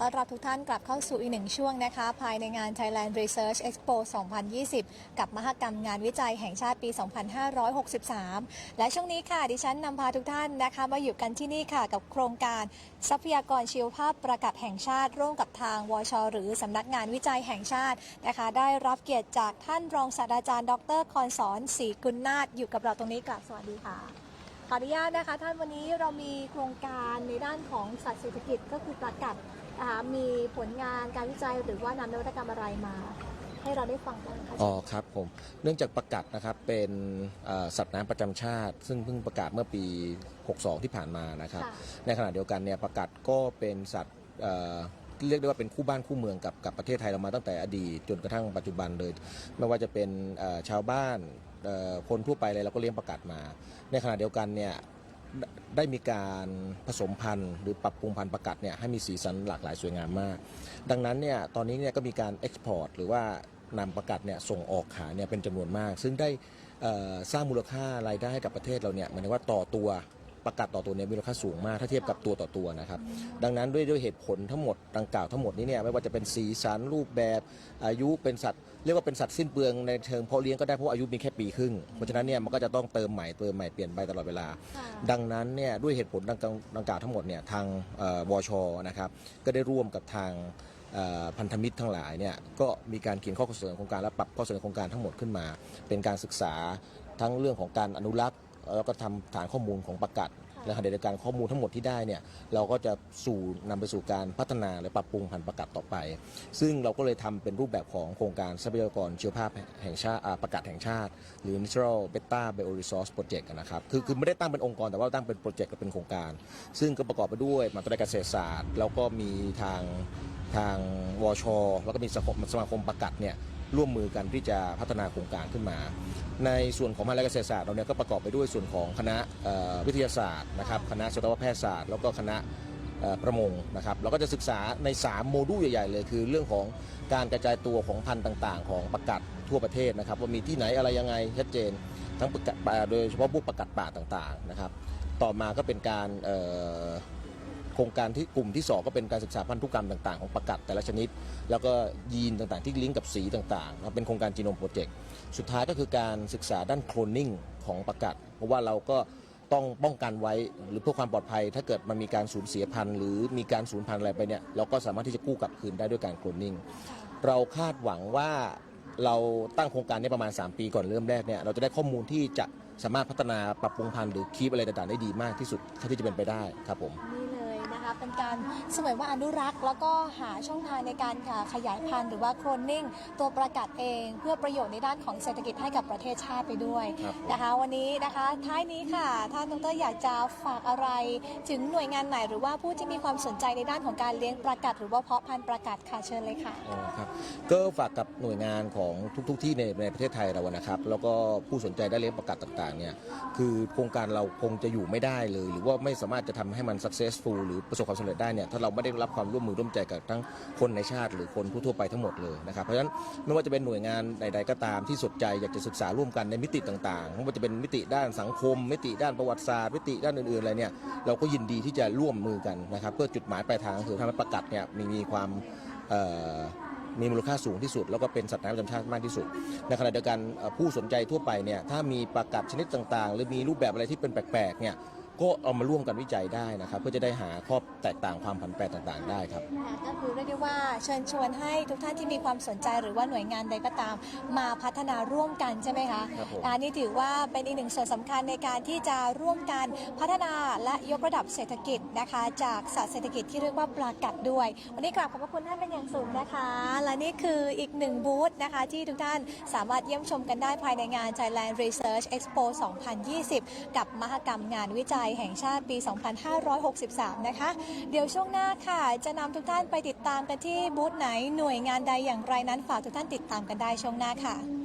ต้อนรับทุกท่านกลับเข้าสู่อีกหนึ่งช่วงนะคะ ภายในงาน Thailand Research Expo 2020 กับมหกรรมงานวิจัยแห่งชาติปี 2563 และช่วงนี้ค่ะ ดิฉันนำพาทุกท่านนะคะ มาอยู่กันที่นี่ค่ะ กับโครงการทรัพยากรชีวภาพประกาศแห่งชาติ ร่วมกับทางวช หรือสำนักงานวิจัยแห่งชาตินะคะ ได้รับเกียรติจากท่านรองศาสตราจารย์ ดร คอนสอนศรีกุลนาถอยู่กับเราตรงนี้กลับสวัสดีค่ะ ขออนุญาตนะคะท่านวันนี้เรามีโครงการในด้านของสัตว์เศรษฐกิจก็คือประกัดนะคะมีผลงานการวิจัยหรือว่านำนวัตกรรมอะไรมา ให้เราได้ฟังกันคะอ๋อครับผมเนื่องจากประกัดนะครับเป็นเอ่อสัตว์น้ำประจำชาติ ซึ่งเพิ่งประกาศเมื่อปี 62 ที่ผ่านมานะครับ ค่ะ ในขณะเดียวกันเนี่ยประกัดก็เป็นสัตว์เอ่อ เรียกได้ว่าเป็นคู่บ้านคู่เมืองกับกับประเทศไทยเรามาตั้งแต่อดีตจนกระทั่งปัจจุบันเลย ไม่ว่าจะเป็นชาวบ้านคนทั่วไปเลยเราก็เลี้ยงประกัดมา ในขณะเดียวกันเนี่ยได้มีการผสมพันธุ์หรือปรับปรุงพันธุ์ประกัดเนี่ยให้มีสีสันหลากหลายสวยงามมาก ดังนั้นเนี่ยตอนนี้เนี่ยก็มีการเอ็กซ์พอร์ตหรือว่านำประกัดเนี่ยส่งออกขายเนี่ยเป็นจำนวนมาก ซึ่งได้สร้างมูลค่ารายได้ให้กับประเทศเราเนี่ยหมายถึงว่าต่อตัว ประกัดต่อตัวเนี่ยมีมูลค่าสูงมากถ้าเทียบกับตัวต่อตัวนะครับ ดังนั้นด้วยด้วยเหตุผลทั้งหมดดังกล่าวทั้งหมดนี้เนี่ยไม่ว่าจะเป็นสีสันรูปแบบอายุเป็นสัตว์เรียกว่าเป็นสัตว์สิ้นเปลืองในเชิงเพาะเลี้ยงก็ได้เพราะอายุมีแค่ปีครึ่งเพราะฉะนั้นเนี่ยมันก็จะต้องเติมใหม่เติมใหม่เปลี่ยนไปตลอดเวลาค่ะดังนั้นเนี่ยด้วยเหตุผลดังกล่าวดังกล่าวทั้งหมดเนี่ยทางเอ่อวชนะครับก็ได้ร่วมกับทางเอ่อพันธมิตรทั้งหลายเนี่ยก็มีการเขียนข้อเสนอโครงการและปรับข้อเสนอโครงการทั้งหมดขึ้นมา เป็นการศึกษาทั้งเรื่องของการอนุรักษ์ แล้วก็ทำฐานข้อมูลของประกัดและขณะเดียวกันข้อมูลทั้งหมดที่ได้เนี่ยเราก็จะสู่นำไปสู่การพัฒนาและปรับปรุงพันธุ์ประกัดต่อไป ซึ่งเราก็เลยทำเป็นรูปแบบของโครงการทรัพยากรชีวภาพแห่งชาติอ่าประกาศแห่งชาติ หรือ Natural Beta Bioresource Project นะครับคือคือไม่ได้ตั้งเป็นองค์กรแต่ว่าตั้งเป็นโปรเจกต์และเป็นโครงการ ซึ่งก็ประกอบไปด้วยมหาวิทยาลัยเกษตรศาสตร์ แล้วก็มีทางทางวชแล้วก็มีสมาคมสมาคมประกัดเนี่ย ร่วมมือกันที่จะพัฒนาโครงการขึ้นมา ในส่วนของมหาวิทยาลัยเกษตรศาสตร์เราเนี่ยก็ประกอบไปด้วยส่วนของคณะวิทยาศาสตร์นะครับคณะสัตวแพทยศาสตร์ แล้วก็คณะประมงนะครับเราก็จะศึกษาใน 3 โมดูลใหญ่ ๆ เลย คือเรื่องของการกระจายตัวของพันธุ์ต่าง ๆ ของประกัดทั่วประเทศนะครับว่ามีที่ไหนอะไรยังไงชัดเจน ทั้งประกัดป่าโดยเฉพาะพวกประกัดป่าต่างๆนะครับต่อมาก็เป็นการ โครงการที่กลุ่มที่ 2 ก็เป็นการศึกษาพันธุกรรมต่างๆ ของประกัดแต่ละชนิด แล้วก็ยีนต่างๆ ที่ลิงก์กับสีต่างๆนะครับเป็นโครงการจีโนมโปรเจกต์สุดท้ายก็คือการศึกษาด้านโคลนนิ่งของประกัดเพราะว่าเราก็ต้องป้องกันไว้หรือเพื่อความปลอดภัย ถ้าเกิดมันมีการสูญเสียพันธุ์หรือมีการสูญพันธุ์อะไรไปเนี่ยเราก็สามารถที่จะกู้กลับคืนได้ด้วยการโคลนนิ่งเราคาดหวังว่าเราตั้งโครงการนี้ประมาณ 3 ปีก่อนเริ่มแรกเนี่ยเราจะได้ข้อมูลที่จะสามารถพัฒนาปรับปรุงพันธุ์หรือคีปอะไรต่างๆได้ดีมากที่สุดเท่าที่จะเป็นไปได้ครับผม นี่เลยนะคะเป็นการเสมือนว่าอนุรักษ์ แล้วก็หาช่องทางในการขยายพันธุ์หรือว่าโคลนนิ่งตัวประกัดเอง เพื่อประโยชน์ในด้านของเศรษฐกิจให้กับประเทศชาติไปด้วยครับนะคะ วันนี้นะคะท้ายนี้ค่ะท่านดรอยากจะฝากอะไร ถึงหน่วยงานไหนหรือว่าผู้ที่มีความสนใจในด้านของการเลี้ยงประกัดหรือว่าเพาะพันธุ์ประกัดค่ะเชิญเลยค่ะ อ๋อครับก็ฝากกับหน่วยงานของทุก ๆ ที่ในในประเทศไทยเรานะครับ แล้วก็ผู้สนใจได้เลี้ยงประกาศต่างๆเนี่ยคือโครงการเราคงจะอยู่ไม่ได้เลย หรือว่าไม่สามารถจะทำให้มัน successful หรือประสบความสำเร็จได้เนี่ยถ้าเราไม่ได้รับความร่วมมือร่วมใจกับทั้งคนในชาติ หรือคนทั่วไปทั้งหมดเลยนะครับเพราะฉะนั้นไม่ว่าจะเป็นหน่วยงานใด ๆ ก็ตามที่สนใจอยากจะศึกษาร่วมกันในมิติต่างๆไม่ว่าจะเป็นมิติด้านสังคม มิติด้านประวัติศาสตร์มิติด้านอื่นๆอะไรเนี่ยเราก็ยินดีที่จะร่วมมือกันนะครับเพื่อจุดหมายปลายทางคือทำให้ประกาศเนี่ยมีมีความมีมูลค่าสูงที่สุด แล้วก็เป็นสัตว์น้ำประจำชาติมากที่สุด ในขณะเดียวกันผู้สนใจทั่วไปเนี่ยถ้ามีประกัดชนิดต่างๆ หรือมีรูปแบบอะไรที่เป็นแปลกๆเนี่ย ก็เอามาร่วมกันวิจัยได้นะครับ เพื่อจะได้หาข้อแตกต่างความผันแปรต่างๆ ได้ครับ ค่ะก็คือเรียกได้ว่าเชิญชวนให้ทุกท่านที่มีความสนใจหรือว่าหน่วยงานใดก็ตามมาพัฒนาร่วมกันใช่ไหมคะครับผม อันนี้ถือว่าเป็นอีกหนึ่งส่วนสำคัญในการที่จะร่วมกันพัฒนาและยกระดับเศรษฐกิจนะคะ จากสัตว์เศรษฐกิจที่เรียกว่าปลากัดด้วย วันนี้กราบขอบพระคุณท่านเป็นอย่างสูงนะคะ และนี่คืออีกหนึ่งบูธนะคะ ที่ทุกท่านสามารถเยี่ยมชมกันได้ภายในงาน Thailand Research Expo 2020 กับมหกรรมงานวิจัยแห่งชาติปี 2563 นะคะ เดี๋ยวช่วงหน้าค่ะ จะนำทุกท่านไปติดตามกันที่บูธไหนหน่วยงานใดอย่างไรนั้นฝากทุกท่านติดตามกันได้ช่วงหน้าค่ะ